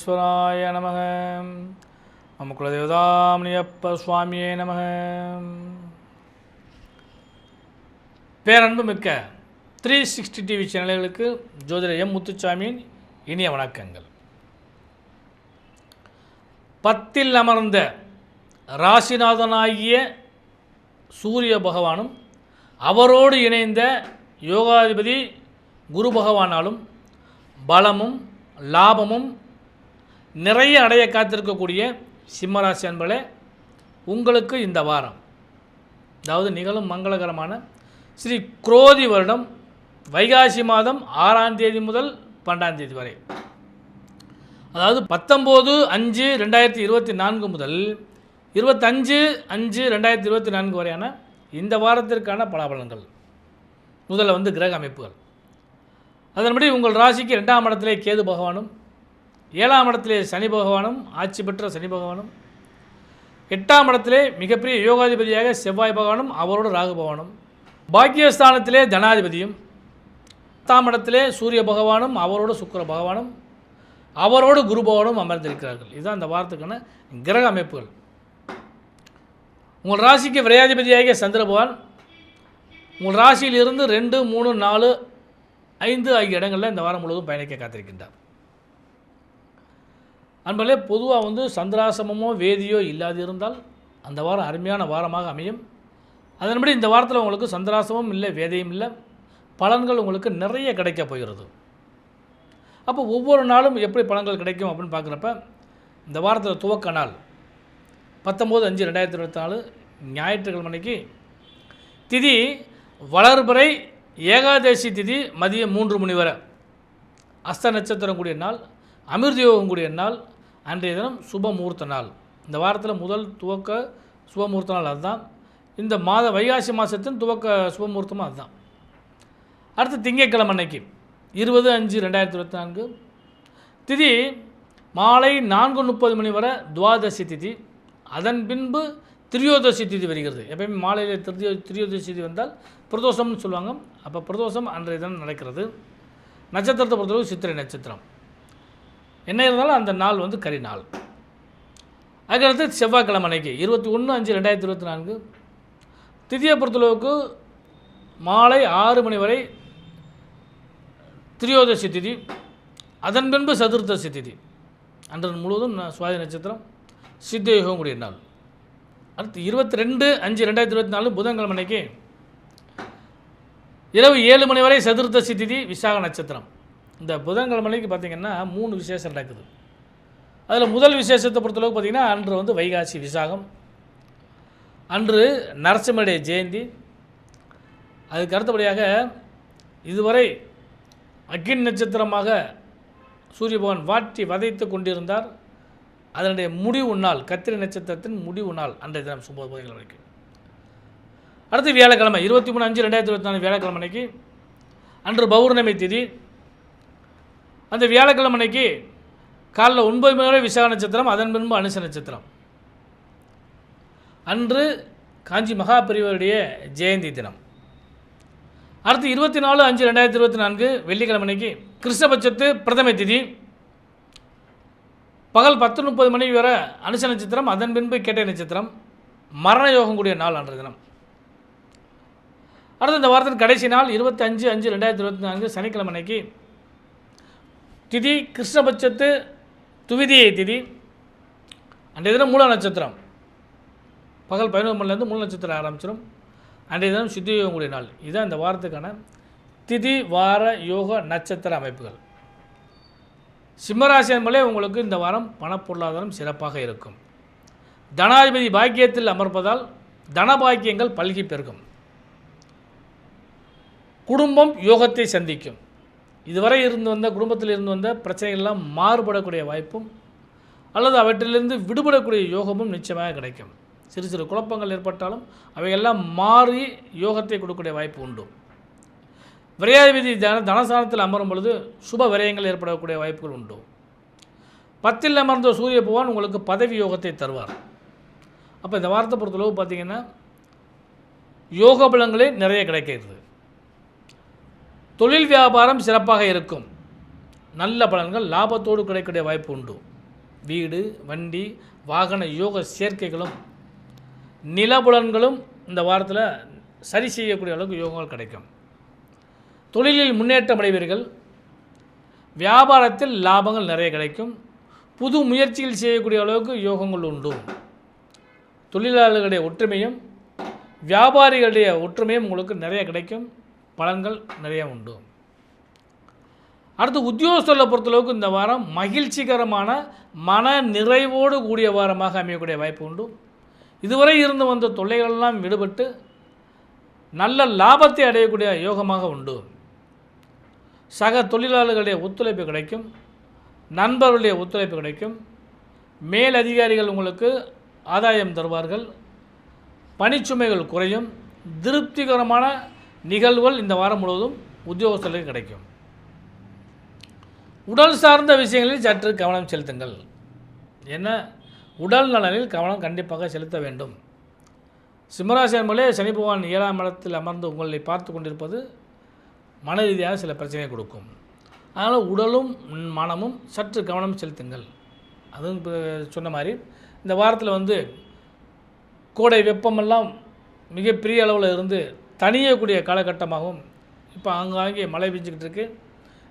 விக்னேஸ்வராய நமக. மம குலதேவதாமணியப்ப சுவாமியே நமக. பேரன்பு மிக்க த்ரீ சிக்ஸ்டி டிவி சேனல்களுக்கு ஜோதிடர் எம் முத்துச்சாமியின் இனிய வணக்கங்கள். பத்தில் அமர்ந்த ராசிநாதனாகிய சூரிய பகவானும் அவரோடு இணைந்த யோகாதிபதி குரு பகவானாலும் பலமும் லாபமும் நிறைய அடைய காத்திருக்கக்கூடிய சிம்மராசி அன்பளே உங்களுக்கு இந்த வாரம் அதாவது நிகழும் மங்களகரமான ஸ்ரீ குரோதி வருடம் வைகாசி மாதம் ஆறாம் தேதி முதல் பன்னெண்டாம் தேதி வரை. அதாவது பத்தொம்போது அஞ்சு ரெண்டாயிரத்தி இருபத்தி நான்கு முதல் இருபத்தஞ்சு அஞ்சு ரெண்டாயிரத்தி இருபத்தி நான்கு வரையான இந்த வாரத்திற்கான பலாபலன்கள். முதல்ல வந்து கிரக அமைப்புகள். அதன்படி உங்கள் ராசிக்கு ரெண்டாம் இடத்திலே கேது பகவானும் ஏழாம் இடத்திலே சனி பகவானும் ஆட்சி பெற்ற சனி பகவானும் எட்டாம் இடத்திலே மிகப்பெரிய யோகாதிபதியாக செவ்வாய் பகவானும் அவரோடு ராகு பகவானும் பாக்கியஸ்தானத்திலே தனாதிபதியும் பத்தாம் இடத்திலே சூரிய பகவானும் அவரோடு சுக்கிர பகவானும் அவரோடு குரு பகவானும் அமர்ந்திருக்கிறார்கள். இதுதான் இந்த வாரத்துக்கான கிரக அமைப்புகள். உங்கள் ராசிக்கு விரையாதிபதியாகிய சந்திர பகவான் உங்கள் ராசியிலிருந்து ரெண்டு மூணு நாலு ஐந்து ஆகிய இடங்களில் இந்த வாரம் முழுவதும் பயணிக்க காத்திருக்கின்றார். அன்பர்களே பொதுவாக வந்து சந்திராசமமோ வேதியோ இல்லாது இருந்தால் அந்த வாரம் அருமையான வாரமாக அமையும். அதன்படி இந்த வாரத்தில் உங்களுக்கு சந்திராசமும் இல்லை வேதையும் இல்லை. பலன்கள் உங்களுக்கு நிறைய கிடைக்க போகிறது. அப்போ ஒவ்வொரு நாளும் எப்படி பலன்கள் கிடைக்கும் அப்படின்னு பார்க்குறப்ப இந்த வாரத்தில் துவக்க நாள் பத்தொம்போது அஞ்சு ரெண்டாயிரத்தி இருபத்தி நாலு ஞாயிற்றுக்கிழமைக்கு திதி வளர்பறை ஏகாதசி திதி மதியம் மூன்று மணி வரை. அஸ்த நட்சத்திரம் கூடிய நாள் அமிர்தயோகம் கூடிய நாள் அன்றைய தினம் சுப முகூர்த்த நாள். இந்த வாரத்தில் முதல் துவக்க சுப முகூர்த்த நாள் அதுதான். இந்த மாத வைகாசி மாதத்தின் துவக்க சுப முகூர்த்தமும் அதுதான். அடுத்து திங்கட்கிழமை அன்னைக்கு இருபது அஞ்சு ரெண்டாயிரத்தி இருபத்தி நான்கு. திதி மாலை நான்கு முப்பது மணி வரை துவாதசி திதி. அதன் பின்பு திரியோதசி திதி வருகிறது. எப்பயுமே மாலையில் திரியோ திரியோதசி திதி வந்தால் பிரதோஷம்னு சொல்லுவாங்க. அப்போ பிரதோஷம் அன்றைய தினம் நடக்கிறது. நட்சத்திரத்தை பொறுத்தளவு சித்திரை நட்சத்திரம். என்ன இருந்தாலும் அந்த நாள் வந்து கரி நாள். அதுக்கடுத்து செவ்வாய்க்கிழமை அன்னைக்கு இருபத்தி ஒன்று அஞ்சு ரெண்டாயிரத்தி இருபத்தி நான்கு. திதியை பொறுத்தளவுக்கு மாலை ஆறு மணி வரை திரியோதசி திதி அதன் பின்பு சதுர்த்தசி திதி. அன்றன் முழுவதும் சுவாதி நட்சத்திரம் சித்தயோகம் கூடிய நாள். அடுத்து இருபத்தி ரெண்டு அஞ்சு ரெண்டாயிரத்தி இருபத்தி நாலு புதன்கிழமை அன்னைக்கு இரவு ஏழு மணி வரை சதுர்த்தசி திதி விசாக நட்சத்திரம். இந்த புதன்கிழமைக்கு பார்த்திங்கன்னா மூணு விசேஷம் நடக்குது. அதில் முதல் விசேஷத்தை பொறுத்தளவுக்கு பார்த்திங்கன்னா அன்று வந்து வைகாசி விசாகம் அன்று நரசிம்மனுடைய ஜெயந்தி அதுக்கு அடுத்தபடியாக இதுவரை அக்கின் நட்சத்திரமாக சூரிய பகவான் வாட்டி வதைத்து கொண்டிருந்தார். அதனுடைய முடிவு நாள் கத்திரி நட்சத்திரத்தின் முடிவு நாள் அன்றைய தினம் சுப புதன்கிழமைக்கு அடுத்து வியாழக்கிழமை இருபத்தி மூணு அஞ்சு ரெண்டாயிரத்தி இருபத்தி நாலு வியாழக்கிழமை அன்று பௌர்ணமி திதி அந்த வியாழக்கிழமை அன்னைக்கு காலைல ஒன்பது மணி வரை விசாக நட்சத்திரம் அதன் பின்பு அனுச நட்சத்திரம். அன்று காஞ்சி மகாபெரிவருடைய ஜெயந்தி தினம். அடுத்து இருபத்தி நாலு அஞ்சு ரெண்டாயிரத்தி இருபத்தி நான்கு வெள்ளிக்கிழமை அன்னைக்கு கிருஷ்ணபட்சத்து பிரதம திதி. பகல் பத்து முப்பது மணி வரை அனுச நட்சத்திரம் அதன் பின்பு கேட்டை நட்சத்திரம் மரண யோகம் கூடிய நாள் அன்றைய தினம். அடுத்து இந்த வாரத்தின் கடைசி நாள் இருபத்தி அஞ்சு அஞ்சு ரெண்டாயிரத்தி இருபத்தி நான்கு சனிக்கிழமை அன்னைக்கு திதி கிருஷ்ணபட்சத்து துவிதியை திதி. அன்றைய தினம் மூல நட்சத்திரம். பகல் பதினோரு மணிலேருந்து மூல நட்சத்திரம் ஆரம்பிச்சிடும் அன்றைய தினம் சித்தி யோகங்களுடைய நாள். இதுதான் இந்த வாரத்துக்கான திதி வார யோக நட்சத்திர அமைப்புகள். சிம்மராசி என்பதே உங்களுக்கு இந்த வாரம் பணப்பொருளாதாரம் சிறப்பாக இருக்கும். தனாதிபதி பாக்கியத்தில் அமர்ப்பதால் தனபாக்கியங்கள் பல்கி பெருகும். குடும்பம் யோகத்தை சந்திக்கும். இதுவரை இருந்து வந்த குடும்பத்தில் இருந்து வந்த பிரச்சனைகள்லாம் மாறுபடக்கூடிய வாய்ப்பும் அல்லது அவற்றிலிருந்து விடுபடக்கூடிய யோகமும் நிச்சயமாக கிடைக்கும். சிறு சிறு குழப்பங்கள் ஏற்பட்டாலும் அவையெல்லாம் மாறி யோகத்தை கொடுக்கக்கூடிய வாய்ப்பு உண்டு. விரையாதிபதி தன தனஸ்தானத்தில் அமரும் பொழுது சுப விரயங்கள் ஏற்படக்கூடிய வாய்ப்புகள் உண்டு. பத்தில் அமர்ந்த சூரிய பகவான் உங்களுக்கு பதவி யோகத்தை தருவார். அப்போ இந்த வாரத்தை பொறுத்தளவு பார்த்தீங்கன்னா யோக பலங்களே நிறைய கிடைக்கிறது. தொழில் வியாபாரம் சிறப்பாக இருக்கும். நல்ல பலன்கள் லாபத்தோடு கிடைக்கக்கூடிய வாய்ப்பு உண்டு. வீடு வண்டி வாகன யோக சேர்க்கைகளும் நிலபுலன்களும் இந்த வாரத்தில் சரி செய்யக்கூடிய அளவுக்கு யோகங்கள் கிடைக்கும். தொழிலில் முன்னேற்றம் அடைவீர்கள். வியாபாரத்தில் லாபங்கள் நிறைய கிடைக்கும். புது முயற்சிகள் செய்யக்கூடிய அளவுக்கு யோகங்கள் உண்டு. தொழிலாளர்களுடைய ஒற்றுமையும் வியாபாரிகளுடைய ஒற்றுமையும் உங்களுக்கு நிறைய கிடைக்கும். பலன்கள் நிறைய உண்டு. அடுத்து உத்தியோகஸ்தர்களை பொறுத்தளவுக்கு இந்த வாரம் மகிழ்ச்சிகரமான மன நிறைவோடு கூடிய வாரமாக அமையக்கூடிய வாய்ப்பு உண்டு. இதுவரை இருந்து வந்த தொல்லைகளெல்லாம் விடுபட்டு நல்ல லாபத்தை அடையக்கூடிய யோகமாக உண்டு. சக தொழிலாளர்களுடைய ஒத்துழைப்பு கிடைக்கும். நண்பர்களுடைய ஒத்துழைப்பு கிடைக்கும். மேல் அதிகாரிகள் உங்களுக்கு ஆதாயம் தருவார்கள். பணிச்சுமைகள் குறையும். திருப்திகரமான நிகழ்வுகள் இந்த வாரம் முழுவதும் உத்தியோகஸ்தர்களுக்கு கிடைக்கும். உடல் சார்ந்த விஷயங்களில் சற்று கவனம் செலுத்துங்கள். என்ன? உடல் நலனில் கவனம் கண்டிப்பாக செலுத்த வேண்டும். சிம்மராசி அன்பர்களே சனி பகவான் ஏழாம் இடத்தில் அமர்ந்து உங்களை பார்த்து கொண்டிருப்பது மன ரீதியாக சில பிரச்சனையை கொடுக்கும். அதனால் உடலும் மனமும் சற்று கவனம் செலுத்துங்கள். அதுவும் இப்போ சொன்ன மாதிரி இந்த வாரத்தில் வந்து கோடை வெப்பமெல்லாம் மிகப்பெரிய அளவில் இருந்து தனியக்கூடிய காலகட்டமாகவும் இப்போ ஆங்காங்கே மழை பெஞ்சிக்கிட்டு இருக்குது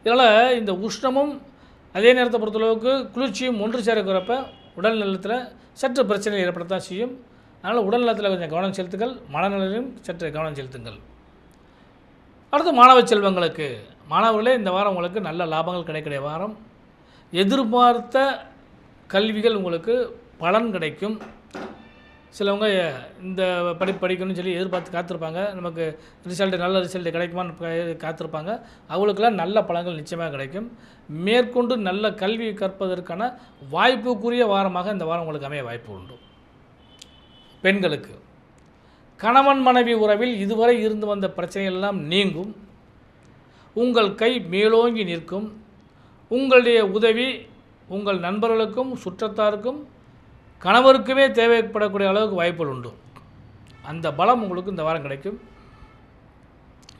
இதனால் இந்த உஷ்ணமும் அதே நேரத்தை பொறுத்தளவுக்கு குளிர்ச்சியும் ஒன்று சேரக்கிறப்ப உடல் நலத்தில் சற்று பிரச்சனை ஏற்படத்தான் செய்யும். அதனால் உடல் நலத்தில் கொஞ்சம் கவனம் செலுத்துங்கள். மனநிலையும் சற்று கவனம் செலுத்துங்கள். அடுத்து மாணவ செல்வங்களுக்கு மாணவர்களே இந்த வாரம் உங்களுக்கு நல்ல லாபங்கள் கிடைக்கிற வாரம். எதிர்பார்த்த கல்விகள் உங்களுக்கு பலன் கிடைக்கும். சிலவங்க இந்த படிப்பு படிக்கணும்னு சொல்லி எதிர்பார்த்து காத்திருப்பாங்க. நமக்கு ரிசல்ட்டு நல்ல ரிசல்ட்டு கிடைக்குமான்னு காத்திருப்பாங்க. அவங்களுக்கெல்லாம் நல்ல பலன்கள் நிச்சயமாக கிடைக்கும். மேற்கொண்டு நல்ல கல்வி கற்பதற்கான வாய்ப்புக்குரிய வாரமாக இந்த வாரம் உங்களுக்கு அமைய வாய்ப்பு உண்டு. பெண்களுக்கு கணவன் மனைவி உறவில் இதுவரை இருந்து வந்த பிரச்சனைகள் எல்லாம் நீங்கும். உங்கள் கை மேலோங்கி நிற்கும். உங்களுடைய உதவி உங்கள் நண்பர்களுக்கும் சுற்றத்தாருக்கும் கணவருக்குமே தேவைப்படக்கூடிய அளவுக்கு வாய்ப்புகள் உண்டு. அந்த பலம் உங்களுக்கு இந்த வாரம் கிடைக்கும்.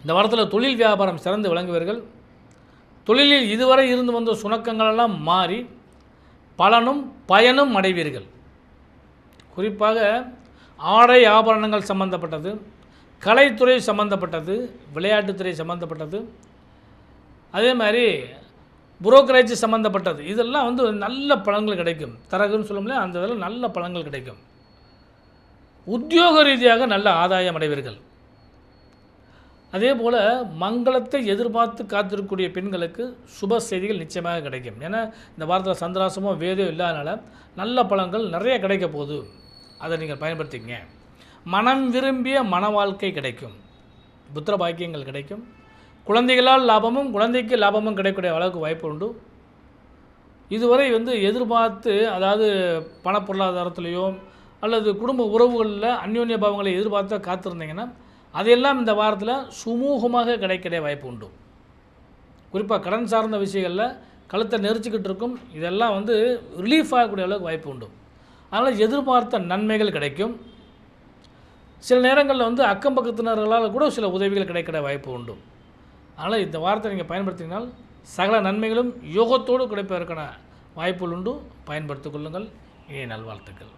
இந்த வாரத்தில் தொழில் வியாபாரம் சிறந்து விளங்குவீர்கள். தொழிலில் இதுவரை இருந்து வந்த சுணக்கங்களெல்லாம் மாறி பலனும் பயனும் அடைவீர்கள். குறிப்பாக ஆடை ஆபரணங்கள் சம்பந்தப்பட்டது கலைத்துறை சம்பந்தப்பட்டது விளையாட்டுத்துறை சம்பந்தப்பட்டது. அதே மாதிரி புரோக்கரேஜ் சம்மந்தப்பட்டது இதெல்லாம் வந்து நல்ல பலன்கள் கிடைக்கும். தரகுன்னு சொல்லும்ல அந்த இதில் நல்ல பலன்கள் கிடைக்கும். உத்தியோக ரீதியாக நல்ல ஆதாயம் அடைவீர்கள். அதே போல் மங்களத்தை எதிர்பார்த்து காத்திருக்கக்கூடிய பெண்களுக்கு சுப செய்திகள் நிச்சயமாக கிடைக்கும். ஏன்னா இந்த வாரத்தில் சந்திராசமோ வேதோ இல்லாதனால நல்ல பழங்கள் நிறைய கிடைக்க போகுது. அதை நீங்கள் பயன்படுத்திக்கங்க. மனம் விரும்பிய மன வாழ்க்கை கிடைக்கும். புத்திர பாக்கியங்கள் கிடைக்கும். குழந்தைகளால் லாபமும் குழந்தைக்கு லாபமும் கிடைக்கக்கூடிய அளவுக்கு வாய்ப்பு உண்டு. இதுவரை வந்து எதிர்பார்த்து அதாவது பண பொருளாதாரத்திலேயோ அல்லது குடும்ப உறவுகளில் அந்யோன்ய பாவங்களை எதிர்பார்த்து காத்திருந்தீங்கன்னா அதையெல்லாம் இந்த வாரத்தில் சுமூகமாக கிடைக்கிற வாய்ப்பு உண்டு. குறிப்பாக கடன் சார்ந்த விஷயங்களில் கழுத்தை நெரிச்சிக்கிட்டு இருக்கும் இதெல்லாம் வந்து ரிலீஃப் ஆகக்கூடிய அளவுக்கு வாய்ப்பு உண்டு. அதனால் எதிர்பார்த்த நன்மைகள் கிடைக்கும். சில நேரங்களில் வந்து அக்கம் பக்கத்தினர்களால் கூட சில உதவிகள் கிடைக்கிற வாய்ப்பு உண்டு. அதனால் இந்த வாரத்தை நீங்கள் பயன்படுத்தினால் சகல நன்மைகளும் யோகத்தோடு கிடைப்பதற்கான வாய்ப்புகள் உண்டு. பயன்படுத்திக் கொள்ளுங்கள். இனிய நல்வாழ்த்துக்கள்.